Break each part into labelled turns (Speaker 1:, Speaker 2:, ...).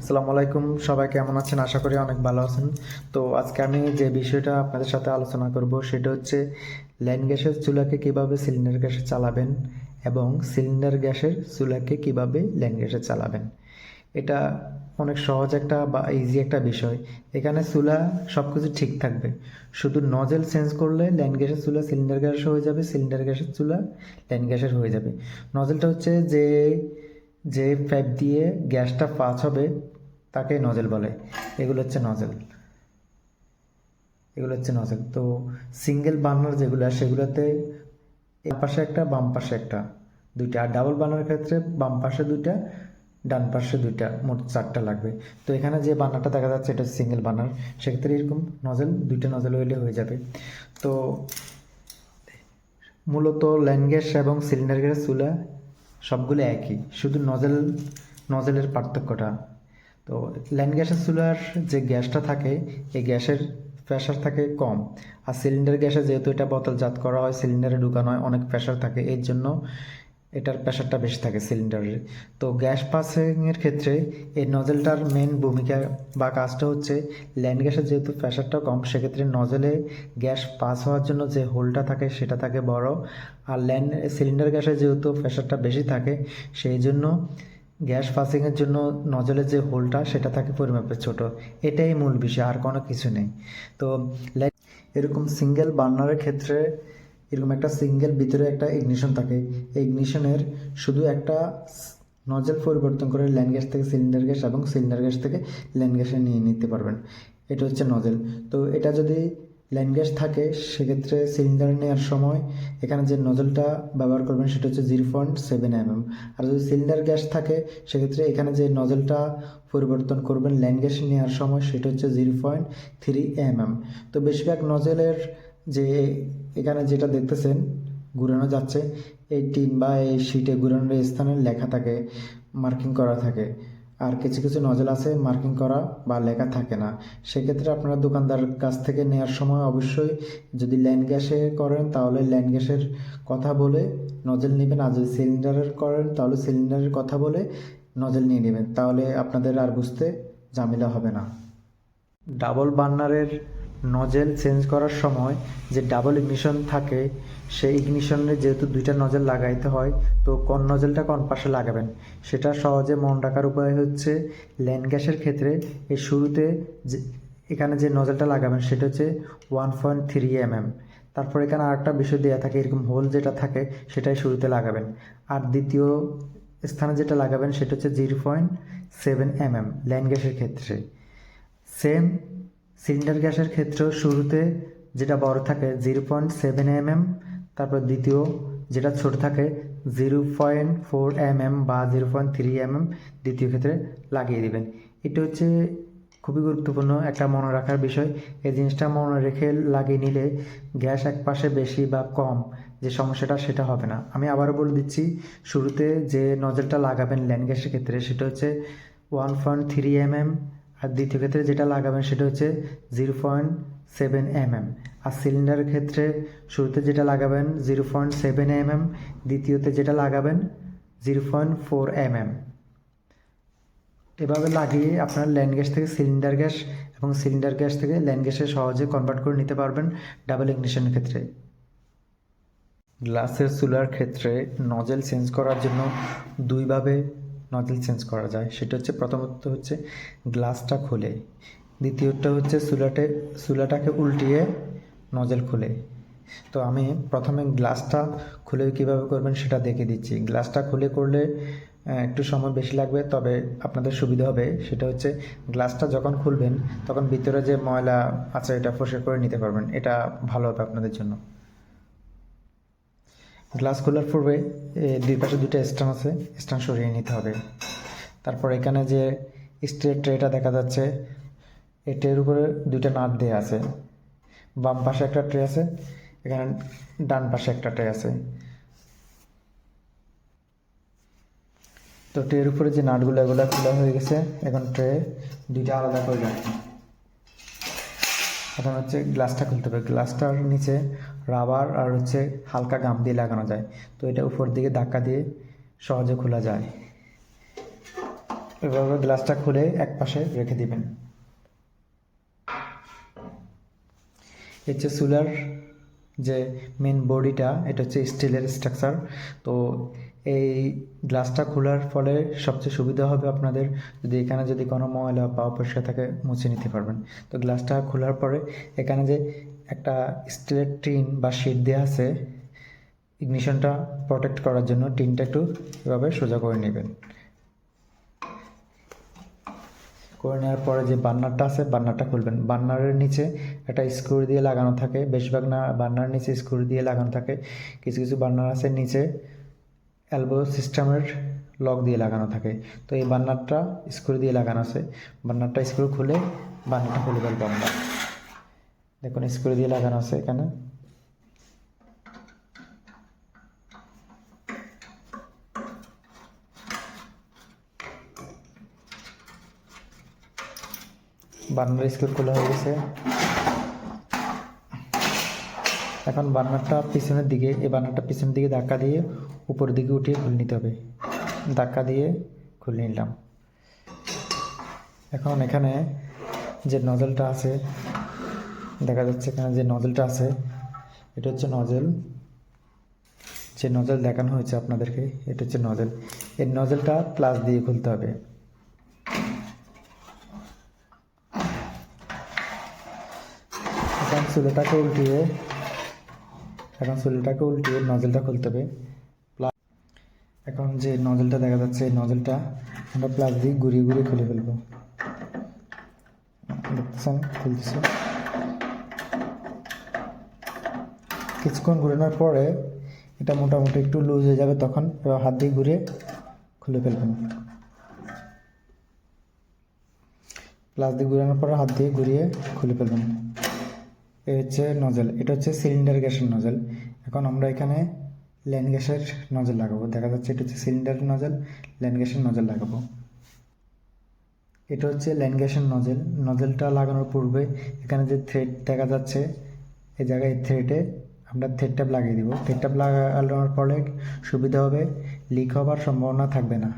Speaker 1: আসসালামু আলাইকুম, সবাই কেমন আছেন? আশা করি অনেক ভালো আছেন। তো আজকে আমি যে বিষয়টা আপনাদের সাথে আলোচনা করব, সেটা হচ্ছে লাইন গ্যাসের চুলাকে কীভাবে সিলিন্ডার গ্যাসে চালাবেন এবং সিলিন্ডার গ্যাসের চুলাকে কীভাবে লাইন গ্যাসে চালাবেন। এটা অনেক সহজ একটা বা ইজি একটা বিষয়। এখানে চুলা সব কিছু ঠিক থাকবে। শুধু নজেল চেঞ্জ করলে লাইন গ্যাসের চুলা সিলিন্ডার গ্যাসের হয়ে যাবে, সিলিন্ডার গ্যাসের চুলা লাইন গ্যাসের হয়ে যাবে। নজেলটা হচ্ছে যে যে পাইপ দিয়ে গ্যাসটা পাস হবে, তাকে নজেল বলে। এগুলো হচ্ছে নজেল এগুলো হচ্ছে নজেল তো সিঙ্গেল বার্নার যেগুলো, সেগুলোতে পাশে একটা, বাম পাশে একটা, দুইটা। আর ডাবল বার্নার ক্ষেত্রে বাম পাশে দুইটা, ডান পাশে দুইটা, মোট চারটা লাগবে। তো এখানে যে বার্নারটা দেখা যাচ্ছে, এটা সিঙ্গেল বার্নার সেক্ষেত্রে এরকম নজেল দুইটা নজেল হইলে হয়ে যাবে। তো মূলত ল্যান্ড গ্যাস এবং সিলিন্ডার গ্যাস চুলা সবগুলো একই, শুধু নজেল নজেলের পার্থক্যটা। তো ল্যান্ড গ্যাসের চুলার যে গ্যাসটা থাকে, এই গ্যাসের প্রেশার থাকে কম। আর সিলিন্ডার গ্যাসে যেহেতু এটা বোতলজাত করা হয় সিলিন্ডারে ঢুকানো হয়, অনেক প্রেশার থাকে। এর জন্য এটার প্রেশারটা বেশি থাকে সিলিন্ডারের তো গ্যাস পাসিংয়ের ক্ষেত্রে এই নজেলটার মেন ভূমিকা বা কাজটা হচ্ছে ল্যান্ড গ্যাসের যেহেতু প্রেশারটা কম, সেক্ষেত্রে নজেলে গ্যাস পাস হওয়ার জন্য যে হোলটা থাকে সেটা থাকে বড়। আর ল্যান্ড সিলিন্ডার গ্যাসে যেহেতু প্রেশারটা বেশি থাকে, সেই জন্য গ্যাস পাসিংয়ের জন্য নজলের যে হোলটা সেটা থাকে পরিমাপের ছোট। এটাই মূল বিষয়, আর কোনো কিছু নেই। তো এরকম সিঙ্গেল বার্নারের ক্ষেত্রে এরকম একটা সিঙ্গেল ভিতরে একটা ইগনিশন থাকে। এই ইগনিশনের শুধু একটা নজল পরিবর্তন করে ল্যান্ড গ্যাস থেকে সিলিন্ডার গ্যাস এবং সিলিন্ডার গ্যাস থেকে ল্যান্ড গ্যাসে নিয়ে নিতে পারবেন। এটা হচ্ছে নজেল তো এটা যদি ল্যান্ড গ্যাস থাকে, সেক্ষেত্রে সিলিন্ডার নেওয়ার সময় এখানে যে নজলটা ব্যবহার করবেন, সেটা হচ্ছে জিরো পয়েন্ট সেভেন এমএম আর যদি সিলিন্ডার গ্যাস থাকে, সেক্ষেত্রে এখানে যে নজলটা পরিবর্তন করবেন ল্যান্ড গ্যাস নেওয়ার সময়, সেটা হচ্ছে জিরো পয়েন্ট থ্রি এমএম তো বেশিরভাগ নজলের যে এখানে যেটা দেখতেছেন, ঘুরানো যাচ্ছে, এই টিন বা এই শিটে ঘুরানোর স্থানে লেখা থাকে মার্কিং করা থাকে। আর কিছু কিছু নজল আছে মার্কিং করা বা লেখা থাকে না। সেক্ষেত্রে আপনারা দোকানদার কাছ থেকে নেওয়ার সময় অবশ্যই যদি ল্যান্ড গ্যাসে করেন, তাহলে ল্যান্ড গ্যাসের কথা বলে নজল নেবেন। আর যদি সিলিন্ডারের করেন, তাহলে সিলিন্ডারের কথা বলে নজল নিয়ে নেবেন। তাহলে আপনাদের আর বুঝতে ঝামেলা হবে না। ডাবল বার্নারের নজেল চেঞ্জ করার সময় যে ডাবল ইগনিশন থাকে, সেই ইগনিশনে যেহেতু দুইটা নজেল লাগাইতে হয়, তো কোন নজেলটা কোন পাশে লাগাবেন? সেটা সহজে মন রাখার উপায় হচ্ছে ল্যান্ড গ্যাসের ক্ষেত্রে এই শুরুতে যে, এখানে যে নজেলটা লাগাবেন সেটা হচ্ছে ওয়ান পয়েন্ট থ্রি এমএম তারপর এখানে আরেকটা বিষয় দেওয়া থাকে, এরকম হোল যেটা থাকে, সেটাই শুরুতে লাগাবেন। আর দ্বিতীয় স্থানে যেটা লাগাবেন, সেটা হচ্ছে zero point seven MM land গ্যাসের ক্ষেত্রে। সেম সিলিন্ডার গ্যাসের ক্ষেত্রেও শুরুতে যেটা বড় থাকে zero point seven M M তারপর দ্বিতীয় যেটা ছোট থাকে zero point four M M বা zero point three M M দ্বিতীয় ক্ষেত্রে লাগিয়ে দেবেন। এটা হচ্ছে খুবই গুরুত্বপূর্ণ একটা মনে রাখার বিষয়। এই জিনিসটা মনে রেখে লাগিয়ে নিলে গ্যাস এক পাশে বেশি বা কম, যে সমস্যাটা সেটা হবে না। আমি আবারও বলে দিচ্ছি, শুরুতে যে নজলটা লাগাবেন ল্যান্ড গ্যাসের ক্ষেত্রে সেটা হচ্ছে one point three M M আর দ্বিতীয় ক্ষেত্রে যেটা লাগাবেন সেটা হচ্ছে জিরো পয়েন্ট সেভেন এমএম। আর সিলিন্ডারের ক্ষেত্রে শুরুতে যেটা লাগাবেন জিরো পয়েন্ট সেভেন এমএম, দ্বিতীয়তে যেটা লাগাবেন জিরো পয়েন্ট ফোর এমএম। এভাবে লাগিয়ে আপনার ল্যান্ড গ্যাস থেকে সিলিন্ডার গ্যাস এবং সিলিন্ডার গ্যাস থেকে ল্যান্ড গ্যাসে সহজে কনভার্ট করে নিতে পারবেন ডাবল ইগনিশনের ক্ষেত্রে। গ্লাসের চুলার ক্ষেত্রে নজেল চেঞ্জ করার জন্য দুইভাবে নজেল চেঞ্জ করা যায়। সেটা হচ্ছে প্রথমত হচ্ছে গ্লাসটা খুলে। দ্বিতীয়টা হচ্ছে চুলাটে চুলাটাকে উল্টিয়ে নজেল খুলে। তো আমি প্রথমে গ্লাসটা খুলে কীভাবে করবেন সেটা দেখে দিচ্ছি। গ্লাসটা খুলে করলে একটু সময় বেশি লাগবে, তবে আপনাদের সুবিধা হবে। সেটা হচ্ছে গ্লাসটা যখন খুলবেন, তখন ভিতরে যে ময়লা আছে, এটা পরিষ্কার করে নিতে পারবেন। এটা ভালো হবে আপনাদের জন্য। গ্লাস খোলার পূর্বে দুই পাশে দুটো স্ট্যান্ড আছে, স্ট্যান্ড সরিয়ে নিতে হবে। তারপর এখানে যে স্টিলের ট্রেটা দেখা যাচ্ছে এই ট্রের উপরে দুইটা নাট দেওয়া আছে। বাম পাশে একটা ট্রে আছে, এখানে ডান পাশে একটা ট্রে আছে। তো ট্রের উপরে যে নাটগুলো, এগুলো খোলা হয়ে গেছে, এখন ট্রে দুইটা আলাদা করে রাখি এখন হচ্ছে গ্লাসটা খুলতে হবে। গ্লাসটার নিচে রাবার আর হচ্ছে হালকা গাম দিয়ে লাগানো যায়। তো এটা উপর দিকে ধাক্কা দিয়ে সহজে খোলা যায়। এভাবে গ্লাসটা খুলে এক পাশে রেখে দিবেন। হচ্ছে চুলার যে মেন বডিটা, এটা হচ্ছে স্টিলের স্ট্রাকচার তো এই গ্লাসটা খোলার ফলে সবচেয়ে সুবিধা হবে আপনাদের যদি এখানে যদি কোনো ময়লা বা অপরিষ্কার থাকে মুছে নিতে পারবেন। তো গ্লাসটা খোলার পরে এখানে যে একটা স্টিলের টিন বা শিট দেওয়া আছে। ইগনিশনটা প্রোটেক্ট করার জন্য টিনটা একটু এভাবে সোজা করে নেবেন। করে নেওয়ার পরে যে বার্নারটা আছে বার্নারটা খুলবেন। বার্নারের নিচে একটা স্ক্রু দিয়ে লাগানো থাকে। বেশিরভাগ না বার্নার নিচে স্ক্রু দিয়ে লাগানো থাকে। কিছু কিছু বার্নার আছে নিচে অ্যালবো সিস্টেমের লক দিয়ে লাগানো থাকে। তো এই বার্নারটা স্ক্রু দিয়ে লাগানো আছে। বার্নারটা স্ক্রু খুলে বার্নারটা খুলে ফেলব আমরা। দেখুন স্ক্রু দিয়ে লাগানো আছে এখানে। বার্নার স্ক্রু খোলা হয়ে গেছে। এখন বার্নারটা পিছনের দিকে, এই বার্নারটা পিছনের দিকে ধাক্কা দিয়ে উপরের দিকে উঠিয়ে খুলে নিতে হবে। ধাক্কা দিয়ে খুলে নিলাম। এখন এখানে যে নজলটা আছে দেখা যাচ্ছে এখানে যে নজলটা আছে, এটা হচ্ছে নজল। যে নজল দেখানো হয়েছে আপনাদেরকে, এটা হচ্ছে নজল। এই নজলটা প্লাস দিয়ে খুলতে হবে। এখন চুলোটাকে উল্টিয়ে, এখন চুলোটাকে উল্টিয়ে নজলটা খুলতে হবে। প্লা- এখন যে নজলটা দেখা যাচ্ছে, এই নজলটা আমরা প্লাস দিয়ে ঘুরিয়ে ঘুরিয়ে খুলে ফেলব। দেখতেছেন, খুলতেছে। কিছুক্ষণ ঘুরানোর পরে এটা মোটামুটি একটু লুজ হয়ে যাবে তখন। এবার হাত দিয়ে ঘুরিয়ে খুলে ফেলবেন। প্লাস দিয়ে ঘুরানোর পরে হাত দিয়ে ঘুরিয়ে খুলে ফেলবেন। এই হচ্ছে নজল এটা হচ্ছে সিলিন্ডার গ্যাসের নজল এখন আমরা এখানে ল্যান্ড গ্যাসের নজল লাগাবো। দেখা যাচ্ছে এটা হচ্ছে সিলিন্ডার নজল ল্যান্ড গ্যাসের নজল লাগাবো। এটা হচ্ছে ল্যান্ড গ্যাসের নজল নজলটা লাগানোর পূর্বে এখানে যে থ্রেড দেখা যাচ্ছে এই জায়গায় থ্রেডে আমরা থ্রেড ট্যাপ লাগিয়ে দিব। থ্রেড ট্যাপ লাগানোর পরে সুবিধা হবে লিক হওয়ার সম্ভাবনা থাকবে না।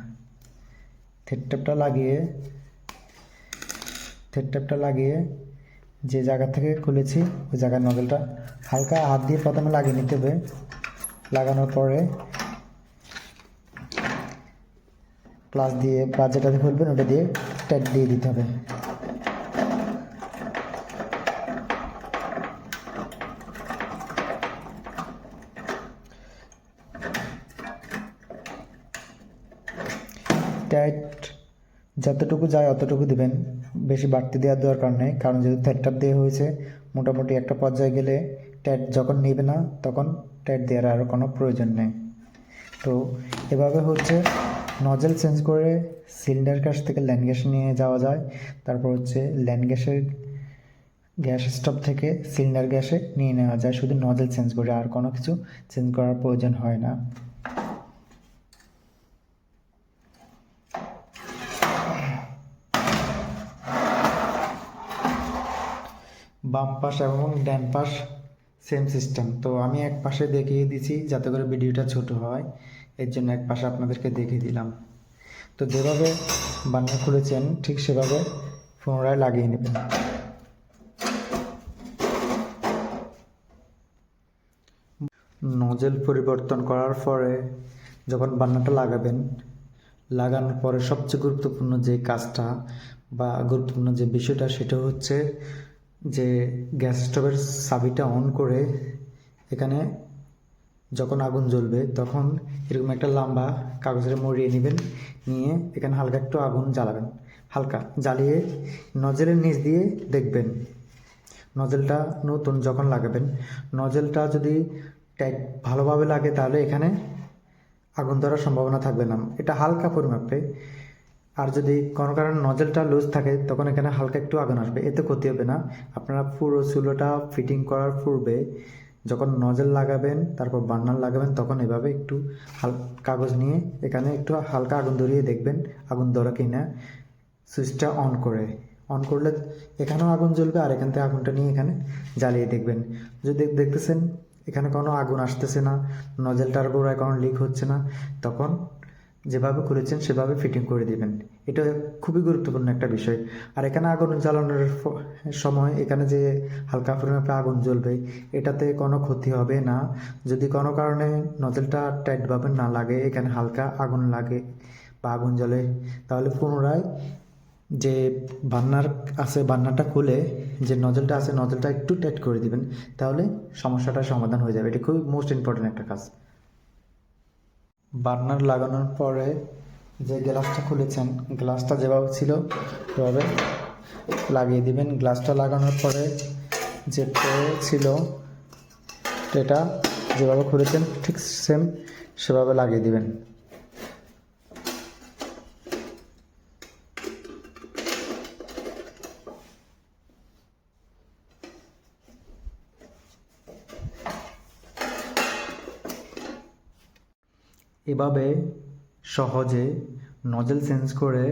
Speaker 1: থ্রেড ট্যাপটা লাগিয়ে থ্রেড ট্যাপটা লাগিয়ে যে জায়গা থেকে খুলেছি, ওই জায়গার নজলটা হালকা হাত দিয়ে প্রথমে লাগিয়ে নিতে হবে। লাগানোর পরে প্লাস দিয়ে প্লাস যেটাতে খুলবেন ওটা দিয়ে ট্যাপ দিয়ে দিতে হবে। টাইট যতটুকু যায় অতটুকু দিবেন। বেশি বাড়তি দেওয়ার দরকার নেই, কারণ যেহেতু থ্যাটটাপ দেওয়া হয়েছে, মোটামুটি একটা পর্যায়ে গেলে ট্যাট যখন নেবে না, তখন ট্যাট দেওয়ার আরও কোনো প্রয়োজন নেই। তো এভাবে হচ্ছে নজেল চেঞ্জ করে সিলিন্ডার গ্যাস থেকে ল্যান্ড গ্যাস নিয়ে যাওয়া যায়। তারপর হচ্ছে ল্যান্ড গ্যাসের গ্যাস স্টোভ থেকে সিলিন্ডার গ্যাসে নিয়ে নেওয়া যায়। শুধু নজেল চেঞ্জ করে, আর কোনো কিছু চেঞ্জ করার প্রয়োজন হয় না। বাম পাশ এবং ডান পাশ সেম সিস্টেম তো আমি এক পাশে দেখিয়ে দিছি যাতে করে ভিডিওটা ছোট হয়। এর জন্য এক পাশে আপনাদেরকে দেখিয়ে দিলাম। তো যেভাবে বান্না খুলেছেন, ঠিক সেভাবে পুনরায় লাগিয়ে নেবেন। নজেল পরিবর্তন করার পরে যখন বান্নাটা লাগাবেন, লাগানোর পরে সবচেয়ে গুরুত্বপূর্ণ যে কাজটা বা গুরুত্বপূর্ণ যে বিষয়টা, সেটা হচ্ছে যে গ্যাস স্টোভের চাবিটা অন করে এখানে যখন আগুন জ্বলবে তখন এরকম একটা লম্বা কাগজের মরিয়ে নেবেন, নিয়ে এখানে হালকা একটু আগুন জ্বালাবেন। হালকা জ্বালিয়ে নজেলের নিচ দিয়ে দেখবেন। নজেলটা নতুন যখন লাগাবেন নজেলটা যদি টাইট ভালোভাবে লাগে তাহলে এখানে আগুন ধরার সম্ভাবনা থাকবে না। এটা হালকা পরিমাপে আর যদি কোনো কারণে নজেলটা লুজ থাকে, তখন এখানে হালকা একটু আগুন আসবে। এতে ক্ষতি হবে না। আপনারা পুরো চুলোটা ফিটিং করার পূর্বে যখন নজেল লাগাবেন, তারপর বার্নার লাগাবেন, তখন এভাবে একটু হাল, কাগজ নিয়ে এখানে একটু হালকা আগুন ধরিয়ে দেখবেন, আগুন ধরা কি না সুইচটা অন করে। অন করলে এখানেও আগুন জ্বলবে, আর এখান থেকে আগুনটা নিয়ে এখানে জ্বালিয়ে দেখবেন। যদি দেখতেছেন এখানে কোনো আগুন আসতেছে না নজেলটার গোড়ায় কোনো লিক হচ্ছে না, তখন যেভাবে খুলেছেন সেভাবে ফিটিং করে দিবেন। এটা খুবই গুরুত্বপূর্ণ একটা বিষয়। আর এখানে আগুন জ্বালানোর সময়, এখানে যে হালকা পরিমাপে আগুন জ্বলবে, এটাতে কোনো ক্ষতি হবে না। যদি কোনো কারণে নজলটা টাইটভাবে না লাগে, এখানে হালকা আগুন লাগে বা আগুন জ্বলে, তাহলে পুনরায় যে বান্নার আছে, বান্নাটা খুলে, যে নজলটা আছে নজলটা একটু টাইট করে দিবেন, তাহলে সমস্যাটার সমাধান হয়ে যাবে। এটা খুবই মোস্ট ইম্পর্টেন্ট একটা কাজ। বার্নার লাগানোর পরে যে গ্লাসটা খুলেছেন, গ্লাসটা যেভাবে ছিল সেভাবে লাগিয়ে দিবেন। গ্লাসটা লাগানোর পরে যে ট্রে ছিল, ট্রেটা যেভাবে খুলেছেন, ঠিক সেম সেভাবে লাগিয়ে দিবেন। এভাবে সহজে নজেল চেঞ্জ করে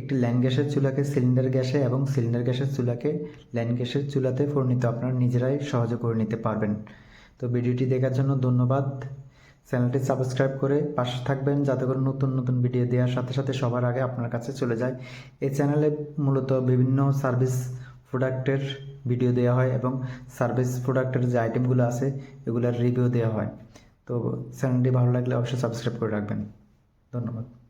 Speaker 1: একটি ল্যান্ড গ্যাসের চুলাকে সিলিন্ডার গ্যাসে এবং সিলিন্ডার গ্যাসের চুলাকে ল্যান্ড গ্যাসের চুলাতে পরিণত আপনারা নিজেরাই সহজে করে নিতে পারবেন। তো ভিডিওটি দেখার জন্য ধন্যবাদ। চ্যানেলটি সাবস্ক্রাইব করে পাশে থাকবেন যাতে করে নতুন নতুন ভিডিও দেওয়ার সাথে সাথে সবার আগে আপনার কাছে চলে যায়। এই চ্যানেলে মূলত বিভিন্ন সার্ভিস প্রোডাক্টের ভিডিও দেওয়া হয় এবং সার্ভিস প্রোডাক্টের যে আইটেমগুলো আছে এগুলোর রিভিউ দেওয়া হয়। তো চ্যানেলটি ভালো লাগলে অবশ্যই সাবস্ক্রাইব করে রাখবেন। ধন্যবাদ।